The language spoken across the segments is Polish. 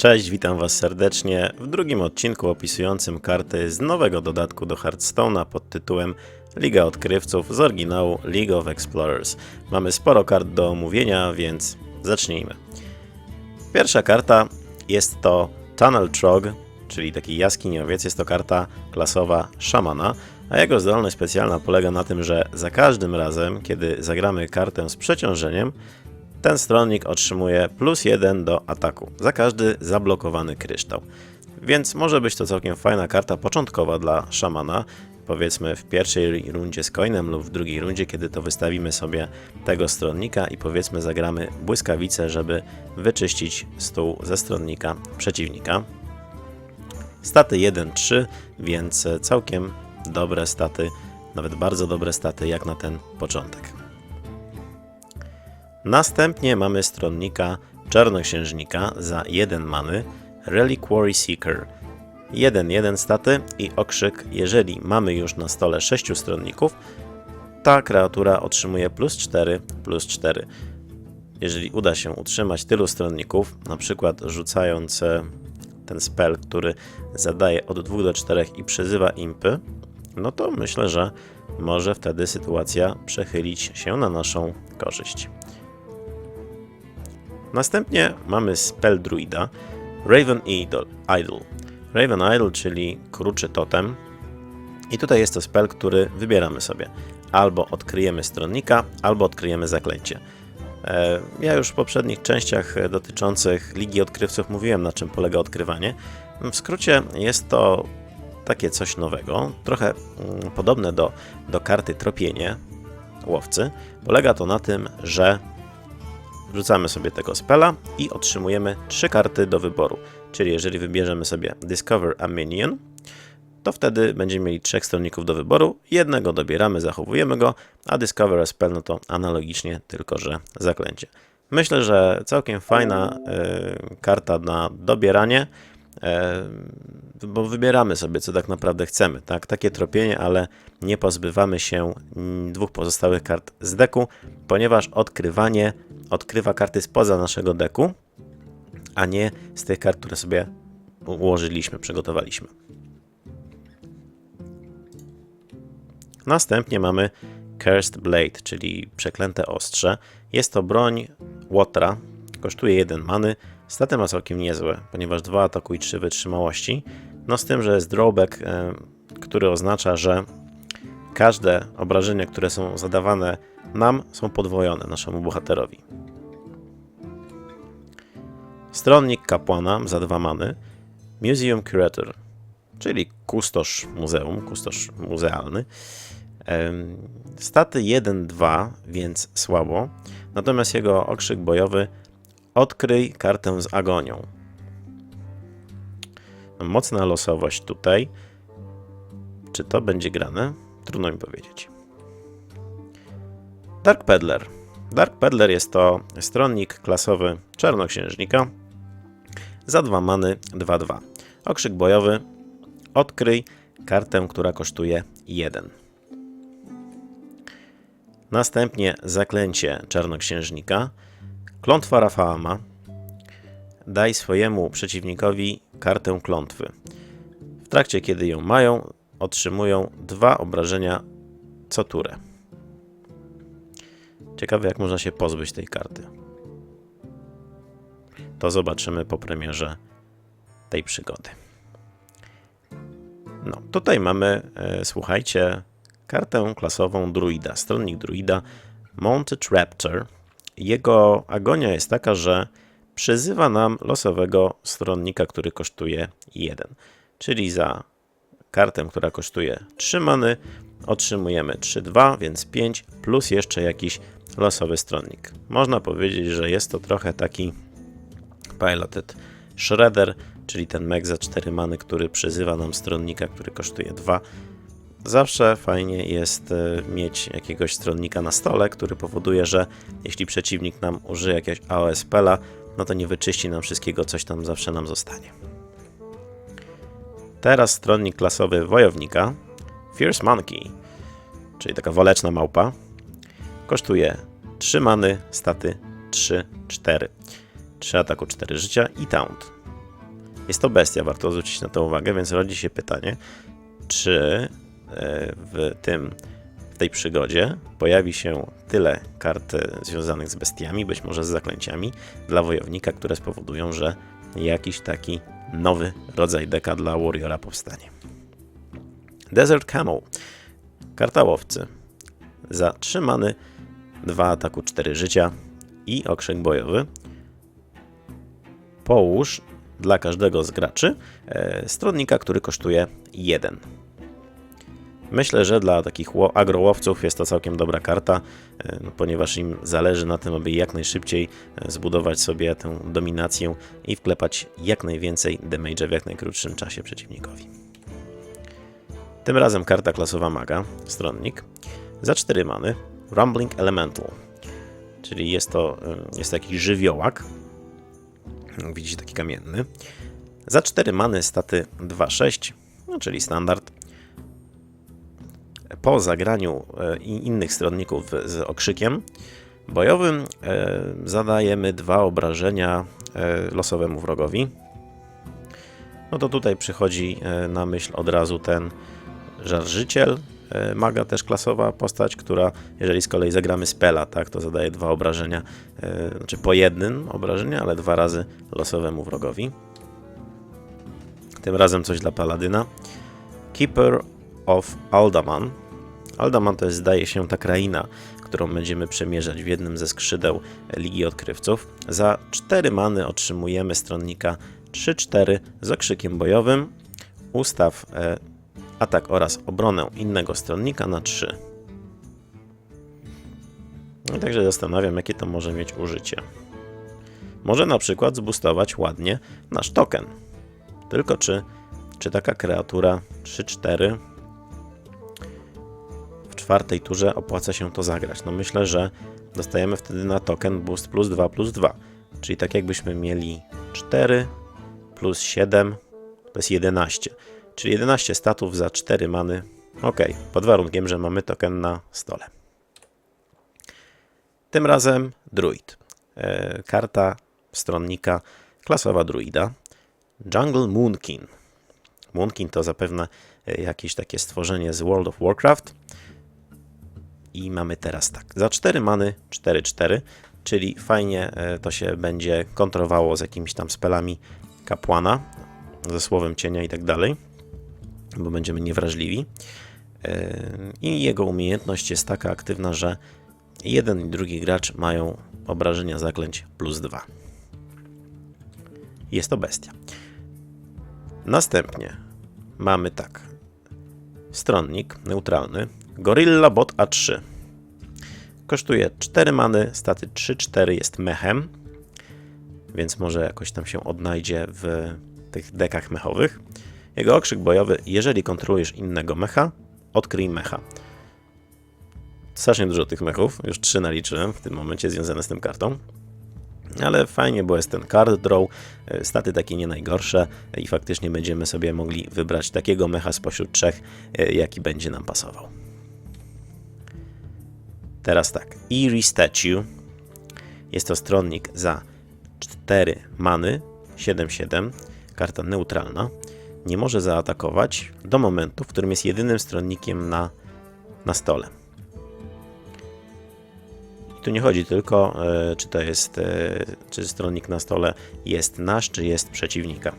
Cześć, witam Was serdecznie w drugim odcinku opisującym karty z nowego dodatku do Hearthstone'a pod tytułem Liga Odkrywców z oryginału League of Explorers. Mamy sporo kart do omówienia, więc zacznijmy. Pierwsza karta jest to Tunnel Trog, czyli taki jaskiniowiec. Jest to karta klasowa szamana, a jego zdolność specjalna polega na tym, że za każdym razem, kiedy zagramy kartę z przeciążeniem, ten stronnik otrzymuje plus 1 do ataku za każdy zablokowany kryształ. Więc może być to całkiem fajna karta początkowa dla szamana. Powiedzmy w pierwszej rundzie z coinem lub w drugiej rundzie, kiedy to wystawimy sobie tego stronnika i powiedzmy zagramy błyskawicę, żeby wyczyścić stół ze stronnika przeciwnika. Staty 1-3, więc całkiem dobre staty, nawet bardzo dobre staty jak na ten początek. Następnie mamy stronnika Czarnoksiężnika za 1 many Reliquary Seeker. 1-1 staty i okrzyk, jeżeli mamy już na stole 6 stronników, ta kreatura otrzymuje plus 4, plus 4. Jeżeli uda się utrzymać tylu stronników, na przykład rzucając e, ten spell, który zadaje od 2 do 4 i przyzywa impy, no to myślę, że może wtedy sytuacja przechylić się na naszą korzyść. Następnie mamy spell druida Raven Idol. Raven Idol, czyli kruczy totem. I tutaj jest to spell, który wybieramy sobie. Albo odkryjemy stronnika, albo odkryjemy zaklęcie. E, Ja już w poprzednich częściach dotyczących Ligi Odkrywców mówiłem, na czym polega odkrywanie. W skrócie jest to takie coś nowego, trochę mm, podobne do, do karty tropienie łowcy. Polega to na tym, że Wrzucamy sobie tego spela i otrzymujemy trzy karty do wyboru. Czyli jeżeli wybierzemy sobie Discover a Minion, to wtedy będziemy mieli trzech stronników do wyboru. Jednego dobieramy, zachowujemy go, a Discover a Spell no to analogicznie, tylko że zaklęcie. Myślę, że całkiem fajna y, karta na dobieranie, y, bo wybieramy sobie, co tak naprawdę chcemy. Tak? Takie tropienie, ale nie pozbywamy się dwóch pozostałych kart z deku, ponieważ odkrywanie odkrywa karty spoza naszego deku, a nie z tych kart, które sobie ułożyliśmy, przygotowaliśmy. Następnie mamy Cursed Blade, czyli przeklęte ostrze. Jest to broń Łotra, kosztuje 1 many, staty ma całkiem niezłe, ponieważ 2 ataku i 3 wytrzymałości. No z tym, że jest drawback, e, który oznacza, że każde obrażenia, które są zadawane nam, są podwojone naszemu bohaterowi. Stronnik kapłana za dwa many, Museum Curator, czyli kustosz muzeum, kustosz muzealny. Staty 1-2, więc słabo. Natomiast jego okrzyk bojowy odkryj kartę z agonią. Mocna losowość tutaj. Czy to będzie grane? Trudno mi powiedzieć. Dark Peddler. Dark Peddler jest to stronnik klasowy czarnoksiężnika za dwa many 2-2. Okrzyk bojowy odkryj kartę, która kosztuje 1. Następnie zaklęcie czarnoksiężnika. Klątwa Rafaama. Daj swojemu przeciwnikowi kartę klątwy. W trakcie, kiedy ją mają, otrzymują dwa obrażenia co turę. Ciekawe, jak można się pozbyć tej karty. To zobaczymy po premierze tej przygody. No, tutaj mamy, e, słuchajcie, kartę klasową druida, stronnik druida Mounted Raptor. Jego agonia jest taka, że przyzywa nam losowego stronnika, który kosztuje 1. Czyli za kartę, która kosztuje 3 many, otrzymujemy 3-2, więc 5, plus jeszcze jakiś losowy stronnik. Można powiedzieć, że jest to trochę taki Piloted Shredder, czyli ten mech za 4 many, który przyzywa nam stronnika, który kosztuje 2. Zawsze fajnie jest e, mieć jakiegoś stronnika na stole, który powoduje, że jeśli przeciwnik nam użyje jakiegoś AOS-pela, no to nie wyczyści nam wszystkiego, coś tam zawsze nam zostanie. Teraz stronnik klasowy wojownika, Fierce Monkey, czyli taka waleczna małpa, kosztuje 3 many, staty 3, 4. 3 ataku, 4 życia i taunt. Jest to bestia, warto zwrócić na to uwagę, więc rodzi się pytanie, czy e, w tym w tej przygodzie pojawi się tyle kart e, związanych z bestiami, być może z zaklęciami dla wojownika, które spowodują, że jakiś taki nowy rodzaj deka dla Warriora powstanie. Desert Camel. Karta łowcy. Za 3 many, 2 ataku, 4 życia i okrzyk bojowy. Połóż dla każdego z graczy e, stronnika, który kosztuje 1. Myślę, że dla takich ło- agrołowców jest to całkiem dobra karta, e, no, ponieważ im zależy na tym, aby jak najszybciej e, zbudować sobie tę dominację i wklepać jak najwięcej damage'a w jak najkrótszym czasie przeciwnikowi. Tym razem karta klasowa maga, stronnik, za 4 many, Rumbling Elemental, czyli jest to, jest to jakiś żywiołak, widzicie taki kamienny, za 4 many staty 2-6, no, czyli standard. Po zagraniu e, innych stronników z okrzykiem bojowym e, zadajemy dwa obrażenia e, losowemu wrogowi. No to tutaj przychodzi na myśl od razu ten żarżyciel, maga też klasowa postać, która jeżeli z kolei zagramy spela, tak, to zadaje dwa obrażenia, e, znaczy po jednym obrażenia, ale dwa razy losowemu wrogowi. Tym razem coś dla paladyna. Keeper of Aldaman. Aldaman to jest, zdaje się, ta kraina, którą będziemy przemierzać w jednym ze skrzydeł Ligi Odkrywców. Za 4 many otrzymujemy stronnika 3-4 z okrzykiem bojowym. Ustaw e, atak oraz obronę innego stronnika na 3. No i także zastanawiam, jakie to może mieć użycie. Może na przykład zbustować ładnie nasz token. Tylko czy, czy taka kreatura 3-4 w czwartej turze opłaca się to zagrać? No myślę, że dostajemy wtedy na token boost plus 2 plus 2. Czyli tak jakbyśmy mieli 4 plus 7 to jest 11. Czyli 11 statów za 4 many. Ok, pod warunkiem, że mamy token na stole. Tym razem druid. E, karta stronnika klasowa druida. Jungle Moonkin. Moonkin to zapewne e, jakieś takie stworzenie z World of Warcraft. I mamy teraz tak. Za 4 many 4-4, czyli fajnie e, to się będzie kontrowało z jakimiś tam spelami kapłana, ze słowem cienia i tak dalej, bo będziemy niewrażliwi. E, I jego umiejętność jest taka aktywna, że jeden i drugi gracz mają obrażenia zaklęć plus 2. Jest to bestia. Następnie mamy tak. Stronnik neutralny. Gorilla Bot A3. Kosztuje 4 many, staty 3-4 jest mechem, więc może jakoś tam się odnajdzie w tych dekach mechowych. Jego okrzyk bojowy, jeżeli kontrolujesz innego mecha, odkryj mecha. Strasznie dużo tych mechów, już 3 naliczyłem w tym momencie związane z tym kartą. Ale fajnie, bo jest ten card draw, e, staty takie nie najgorsze i faktycznie będziemy sobie mogli wybrać takiego mecha spośród trzech, e, jaki będzie nam pasował. Teraz tak, Eerie Statue jest to stronnik za 4 many, 7-7, karta neutralna. Nie może zaatakować do momentu, w którym jest jedynym stronnikiem na, na stole. I tu nie chodzi tylko, e, czy to jest, e, czy stronnik na stole jest nasz, czy jest przeciwnika.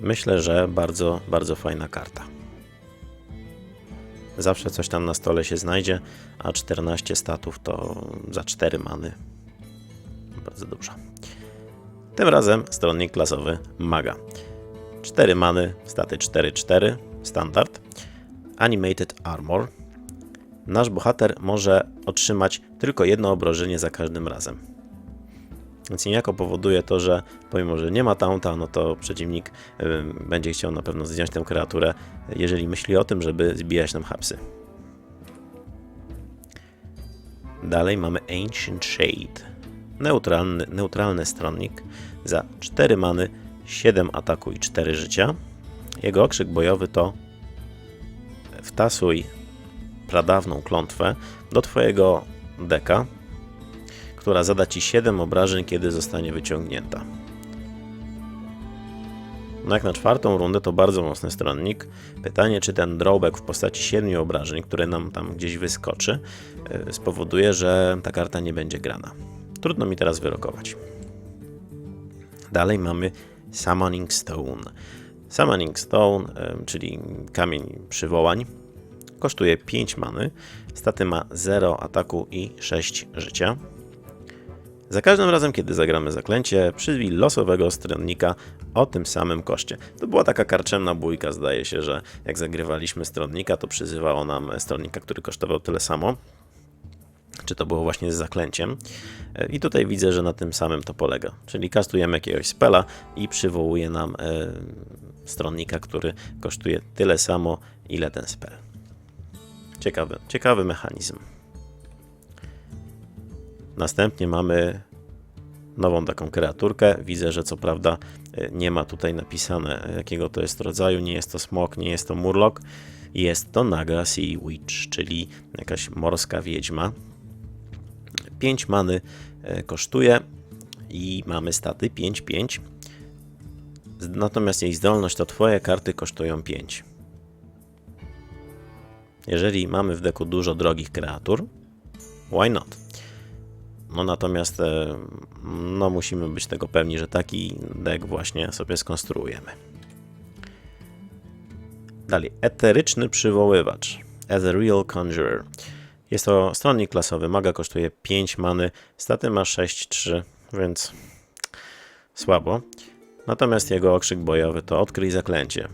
Myślę, że bardzo, bardzo fajna karta. Zawsze coś tam na stole się znajdzie, a 14 statów to za 4 many. Bardzo dużo. Tym razem stronnik klasowy Maga. 4 many, staty 4-4, standard. Animated Armor. Nasz bohater może otrzymać tylko jedno obrażenie za każdym razem. Więc niejako powoduje to, że pomimo, że nie ma taunta, no to przeciwnik będzie chciał na pewno zdjąć tę kreaturę, jeżeli myśli o tym, żeby zbijać nam hapsy. Dalej mamy Ancient Shade. Neutralny, neutralny stronnik za 4 many, 7 ataku i 4 życia. Jego okrzyk bojowy to wtasuj pradawną klątwę do twojego deka, która zada ci 7 obrażeń, kiedy zostanie wyciągnięta. No jak na czwartą rundę to bardzo mocny stronnik. Pytanie, czy ten drawback w postaci 7 obrażeń, które nam tam gdzieś wyskoczy, e, spowoduje, że ta karta nie będzie grana. Trudno mi teraz wyrokować. Dalej mamy Summoning Stone. Summoning Stone, czyli kamień przywołań, kosztuje 5 many, staty ma 0 ataku i 6 życia. Za każdym razem, kiedy zagramy zaklęcie, przyzwij losowego stronnika o tym samym koszcie. To była taka karczemna bójka, zdaje się, że jak zagrywaliśmy stronnika, to przyzywało nam stronnika, który kosztował tyle samo. Czy to było właśnie z zaklęciem. I tutaj widzę, że na tym samym to polega. Czyli kastujemy jakiegoś spela i przywołuje nam e, stronnika, który kosztuje tyle samo, ile ten spell. Ciekawy, ciekawy mechanizm. Następnie mamy nową taką kreaturkę. Widzę, że co prawda e, nie ma tutaj napisane jakiego to jest rodzaju. Nie jest to smok, nie jest to murloc. Jest to Naga Sea Witch, czyli jakaś morska wiedźma. 5 many e, kosztuje i mamy staty 5-5. Natomiast jej zdolność to twoje karty kosztują 5. Jeżeli mamy w deku dużo drogich kreatur, why not? No natomiast e, no musimy być tego pewni, że taki deck właśnie sobie skonstruujemy. Dalej, eteryczny przywoływacz. Ethereal Conjurer. Jest to stronnik klasowy. Maga kosztuje 5 many, staty ma 6-3, więc słabo. Natomiast jego okrzyk bojowy to odkryj zaklęcie.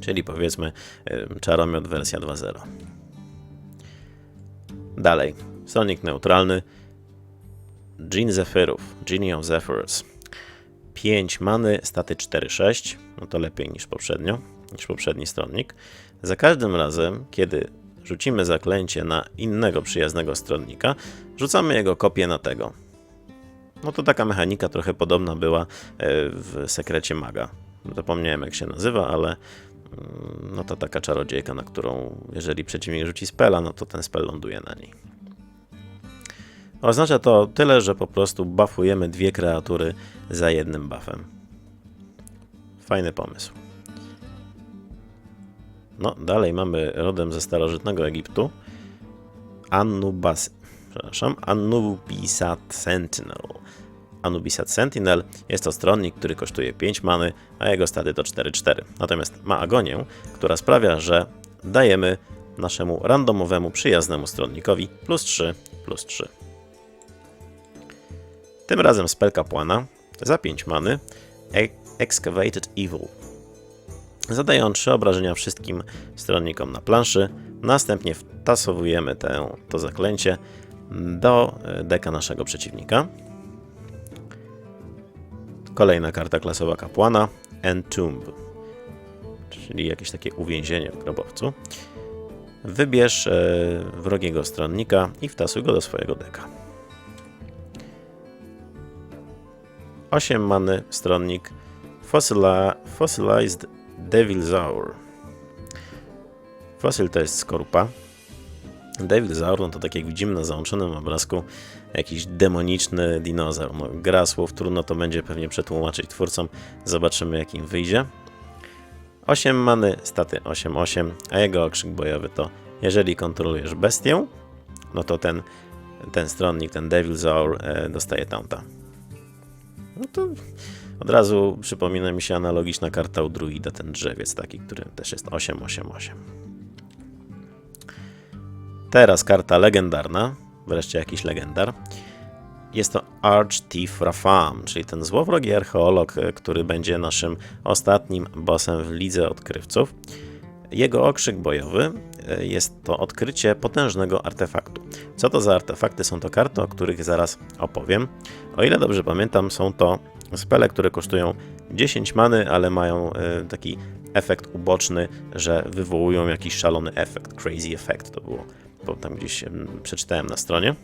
Czyli powiedzmy czaromiot wersja 2.0. Dalej, stronnik neutralny. Dżin Zephyrów, Genie of Zephyrs. 5 many, staty 4-6, no to lepiej niż poprzednio, niż poprzedni stronnik. Za każdym razem, kiedy rzucimy zaklęcie na innego przyjaznego stronnika, rzucamy jego kopię na tego. No to taka mechanika trochę podobna była e, w sekrecie maga. Zapomniałem jak się nazywa, ale mm, no to taka czarodziejka, na którą jeżeli przeciwnik rzuci spela, no to ten spell ląduje na niej. Oznacza to tyle, że po prostu buffujemy dwie kreatury za jednym buffem. Fajny pomysł. No, dalej mamy rodem ze starożytnego Egiptu. Anubas, przepraszam, Anubisat Sentinel. Anubisat Sentinel jest to stronnik, który kosztuje 5 many, a jego staty to 4-4. Natomiast ma agonię, która sprawia, że dajemy naszemu randomowemu, przyjaznemu stronnikowi plus 3, plus 3. Tym razem spell kapłana za 5 many Excavated Evil. Zadają 3 obrażenia wszystkim stronnikom na planszy. Następnie wtasowujemy tę, to zaklęcie do deka naszego przeciwnika. Kolejna karta klasowa kapłana Entomb, czyli jakieś takie uwięzienie w grobowcu. Wybierz e, wrogiego stronnika i wtasuj go do swojego deka. 8 many stronnik Fossilized Devilzaur. Fosil to jest skorupa. Devilzaur no to tak jak widzimy na załączonym obrazku jakiś demoniczny dinozaur. No, gra słów, trudno to będzie pewnie przetłumaczyć twórcom. Zobaczymy jak im wyjdzie. 8 many, staty 8-8, a jego okrzyk bojowy to jeżeli kontrolujesz bestię, no to ten, ten stronnik, ten Devilzaur e, dostaje taunta. No to od razu przypomina mi się analogiczna karta u druida, ten drzewiec taki, który też jest 888. Teraz karta legendarna, wreszcie jakiś legendar. Jest to Arch Thief Rafam, czyli ten złowrogi archeolog, który będzie naszym ostatnim bossem w lidze odkrywców. Jego okrzyk bojowy e, jest to odkrycie potężnego artefaktu. Co to za artefakty? Są to karty, o których zaraz opowiem. O ile dobrze pamiętam, są to spele, które kosztują 10 many, ale mają e, taki efekt uboczny, że wywołują jakiś szalony efekt. Crazy effect to było, bo tam gdzieś przeczytałem na stronie.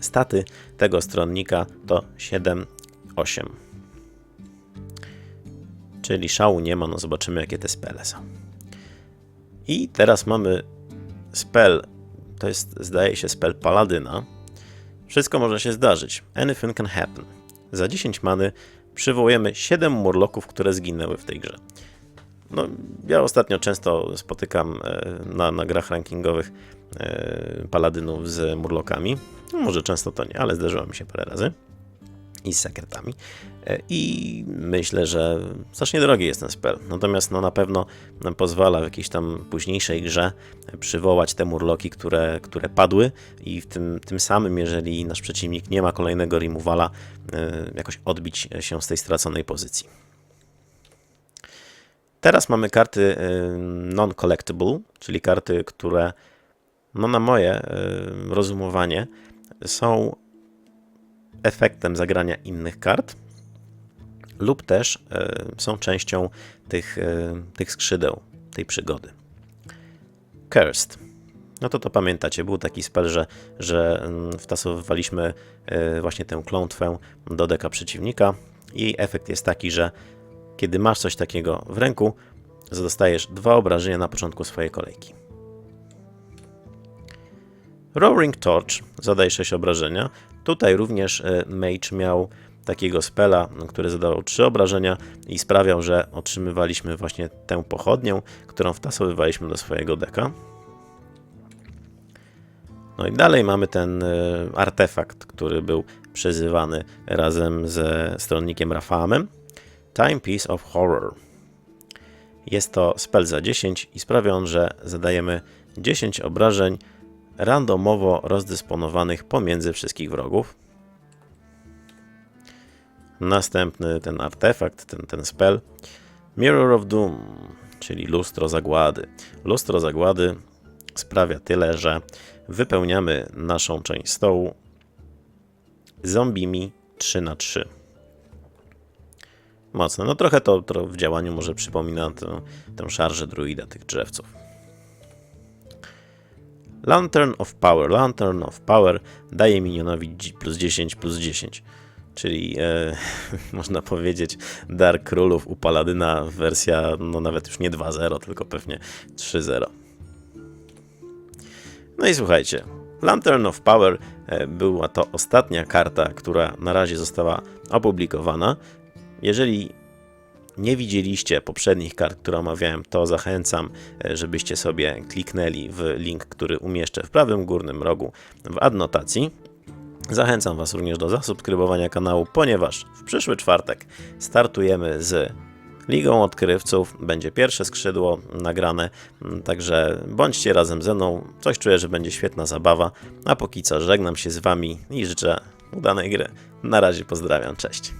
Staty tego stronnika to 7, 8. Czyli szału nie ma, no zobaczymy jakie te spele są. I teraz mamy spell, to jest zdaje się spell Paladyna. Wszystko może się zdarzyć. Anything can happen. Za 10 many przywołujemy 7 murloków, które zginęły w tej grze. No, ja ostatnio często spotykam e, na, na grach rankingowych e, paladynów z murlokami. No, może często to nie, ale zdarzyło mi się parę razy. I z sekretami. E, I myślę, że strasznie drogi jest ten spell. Natomiast no, na pewno pozwala w jakiejś tam późniejszej grze przywołać te murloki, które, które padły i w tym, tym samym, jeżeli nasz przeciwnik nie ma kolejnego removala, e, jakoś odbić się z tej straconej pozycji. Teraz mamy karty y, non-collectible, czyli karty, które no na moje rozumowanie są efektem zagrania innych kart lub też y, są częścią tych, tych skrzydeł, tej przygody. Cursed. No to to pamiętacie, był taki spell, że, że mm, wtasowywaliśmy właśnie tę klątwę do deka przeciwnika i efekt jest taki, że kiedy masz coś takiego w ręku, dostajesz dwa obrażenia na początku swojej kolejki. Roaring Torch zadaje 6 obrażenia. Tutaj również e, Mage miał takiego spela, który zadawał 3 obrażenia i sprawiał, że otrzymywaliśmy właśnie tę pochodnię, którą wtasowywaliśmy do swojego deka. No i dalej mamy ten e, artefakt, który był przyzywany razem ze stronnikiem Rafamem. Timepiece of Horror. Jest to spell za 10 i sprawia on, że zadajemy 10 obrażeń randomowo rozdysponowanych pomiędzy wszystkich wrogów. Następny ten artefakt, ten, ten spell. Mirror of Doom, czyli lustro zagłady. Lustro zagłady sprawia tyle, że wypełniamy naszą część stołu zombimi 3 na 3 Mocne. No trochę to, to w działaniu może przypomina tę, tę szarżę druida tych drzewców. Lantern of Power. Lantern of Power daje minionowi plus 10, plus 10. Czyli e, można powiedzieć Dark Królów u Paladyna wersja no nawet już nie 2.0, tylko pewnie 3.0. No i słuchajcie, Lantern of Power e, była to ostatnia karta, która na razie została opublikowana. Jeżeli nie widzieliście poprzednich kart, które omawiałem, to zachęcam, e, żebyście sobie kliknęli w link, który umieszczę w prawym górnym rogu w adnotacji. Zachęcam Was również do zasubskrybowania kanału, ponieważ w przyszły czwartek startujemy z Ligą Odkrywców. Będzie pierwsze skrzydło nagrane, mm, także bądźcie razem ze mną. Coś czuję, że będzie świetna zabawa. A póki co żegnam się z Wami i życzę udanej gry. Na razie pozdrawiam, cześć.